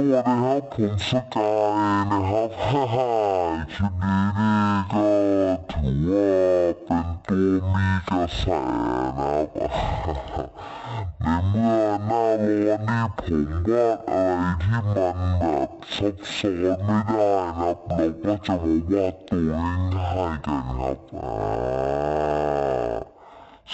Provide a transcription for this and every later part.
วัสดีครับผมสกายนะครับฮ่าฮ่าคลิปนี้นี่ก็ถือว่าเป็นตัวมีกระแสนะครับในเมื่อหน้าร้อนนี่ผมวาดอะไรที่มันแบบซับซ้อนไม่ได้ครับเราก็จะมาวาดตัวง่ายๆกันครับอ่า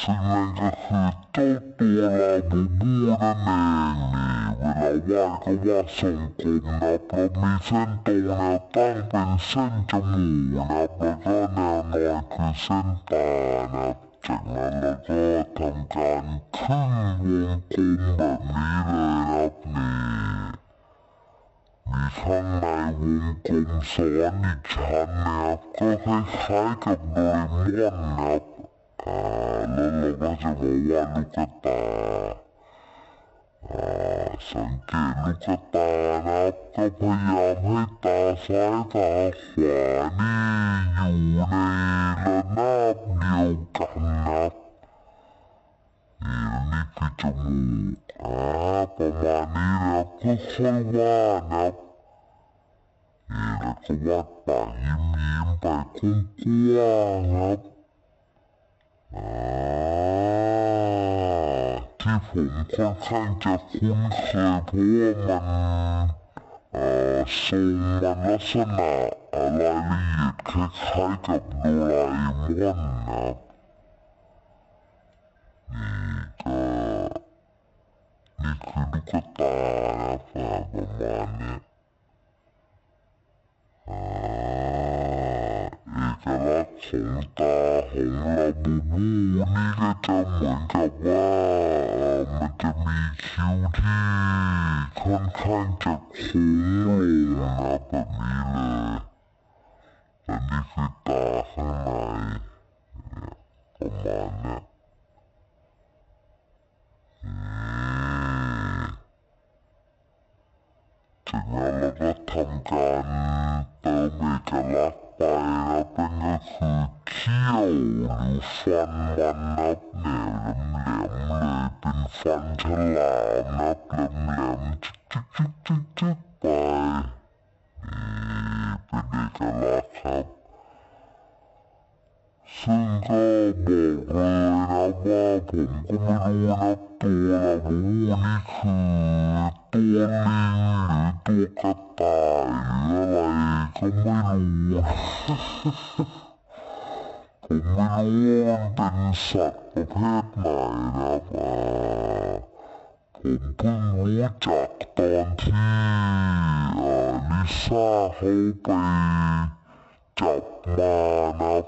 ซึ่งนั่นก็คือเจ้าตัวลาบูบูนั่นเองนี่ เวลาวาดก็วาดทรงกลมนะครับแล้วมีเส้นตรงแนวตั้งเป็นเส้นจมูกนะครับแล้วก็แนวนอนคือเส้นตานะครับจากนั้นเราก็ทำการขึ้นวงกลมแบบนี้เลยนะครับนี่มีข้างในวงกลมซ้อนอีกชั้นนะครับก็คล้ายๆกับโดเรมอนนะครับอ่าแล้วเราก็จะมาวาดลูกตาอ่า สังเกตลูกตานะครับก็พยายามให้ตาซ้ายตาขวานี่อยู่ในระนาบเดียวกันนะครับนี่นี่คือจมูกอ่าประมาณนี้นะครับค่อยๆวาดนะครับนี่แล้วก็วาดปากยิ้มๆไปกว้างๆครับ อ่าที่ ผมค่อนข้างจะคุ้นเคยเพราะว่ามันทรงมันลักษณะอ่ารายละเอียดคล้ายๆกับโดราเอมอนนะครับนี่ก็นี่คือลูกตานะครับประมาณนี้เอกลักษณ์ของตาของลาบูบูนี่ก็จะเหมือนกับว่า คิ้วที่ค่อนข้างจะโค้งลงนะแบบนี้เลยแต่นี่คือตาข้างในประมาณนี้ยอืมจากนั้นเราก็ทำการเติมเอกลักษณ์ไปนะเป็นก็คือ จิ๊กจิ๊กจิ๊กไปนี่เป็นเอกลักษณ์ครับซึ่งก็บอกเลยนะว่าผมก็ไม่รู้นะตัวลาบูนี่คือตัวลิงหรือตัวกระต่ายหรืออะไรก็ไม่รู้ ผมไม่รู้ว่าเป็นสัตว์ประเภทไหนนะครับอ่าผมเพิ่งรู้จักตอนที่อ่อลิซ่าเขาไปจับมานะครับ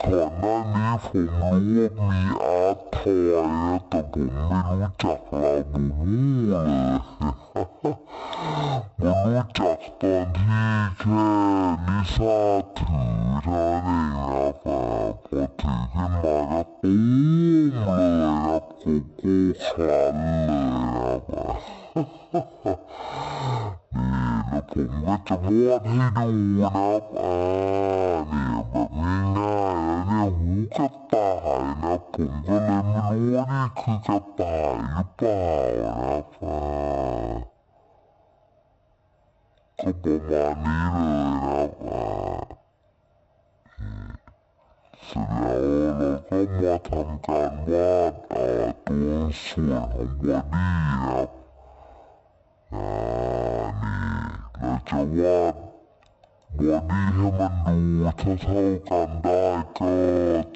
ก่อนหน้านี้ผมรู้ว่ามีอาร์ตทอยนะแต่ผมไม่รู้จักลาบูบูเลยผมรู้จักตอนที่แค่ลิซ่าถือเท่านั้นเองนะ มาก็ตูมเลยครับโกโก้คลันเลยนะครับอ่า นี่แล้วผมก็จะวาดให้ดูนะครับอ่านี่แบบง่ายๆนะเนี่ยหูกระต่ายนะผมก็เลยไม่รู้ว่านี่คือกระต่ายหรือเปล่านะครับอ่าก็ประมาณนี้ ก็มาทำการวาดเอ่อตัวส่วนของบอดี้ครับอ่านี่เราจะวาดบอดี้ให้มันดูเท่าๆกันได้ก็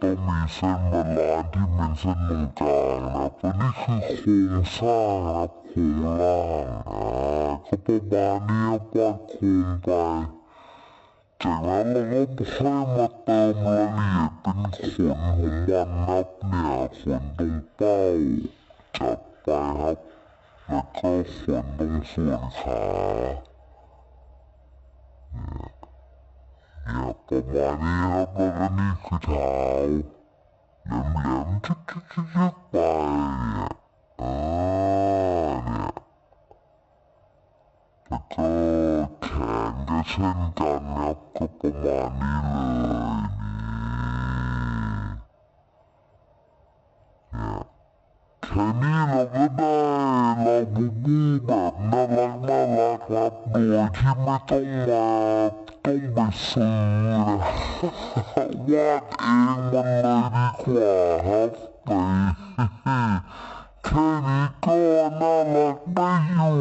ต้องมีเส้นบาลานซ์ที่เป็นเส้นตรงกลางนะครับและนี่คือโครงสร้างครับโครงล่างอ่าก็ประมาณนี้วาดโครงไป จากนั้นเราก็ค่อยมาเติมรายละเอียดเป็นขนของมันนะครับเนี่ยขนตรงเป้าจัดไปครับแล้วก็ขนตรงส่วนขาเนี่ยประมาณนี้ครับแล้วก็นี่คือเท้าแหลมๆจิ๊กๆๆไปเนี่ยอ่าเนี่ยแล้วก็แขนก็เช่นกัน นะครับก็ประมาณนี้เลยนี่เนี่ยแค่นี้เราก็ได้ลาบูบูแบบน่ารักน่ารักที่ไม่ต้องมาต้องไปซื้อนะวาดเองมันเลยดีกว่าครับไป แค่นี้ก็น่ารักได้อยู่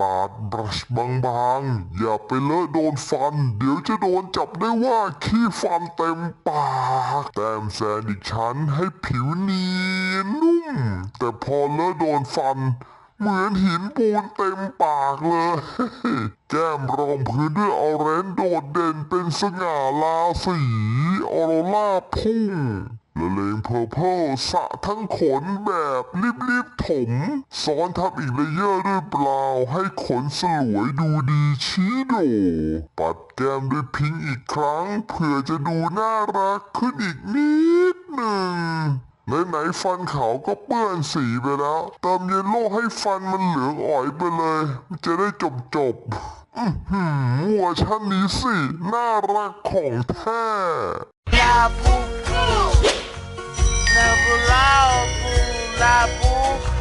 ปาดบรัชบางๆ อย่าไปเลอะโดนฟัน เดี๋ยวจะโดนจับได้ว่าขี้ฟันเต็มปาก แต้มแซนอีกชั้นให้ผิวเนียนนุ่ม แต่พอเลอะโดนฟัน เหมือนหินปูนเต็มปากเลย แก้มรองพื้นด้วยออเรนจ์โดดเด่นเป็นสง่าราศีออโรราพุ่ง ละเลงเพอร์เพลสะทั้งขนแบบรีบๆถม ซ้อนทับอีกเลเยอร์ด้วยเปล่าให้ขนสลวยดูดีชี้โด ปัดแก้มด้วยพิงอีกครั้ง เพื่อจะดูน่ารักขึ้นอีกนิดหนึ่งไหนๆฟันขาวก็เปื้อนสีไปแล้วเติมเยลโล่ให้ฟันมันเหลืองอ่อยไปเลย จะได้จบจบหือเวชันนี้สิ น่ารักของแท้ Nambu, Laobu, Labu.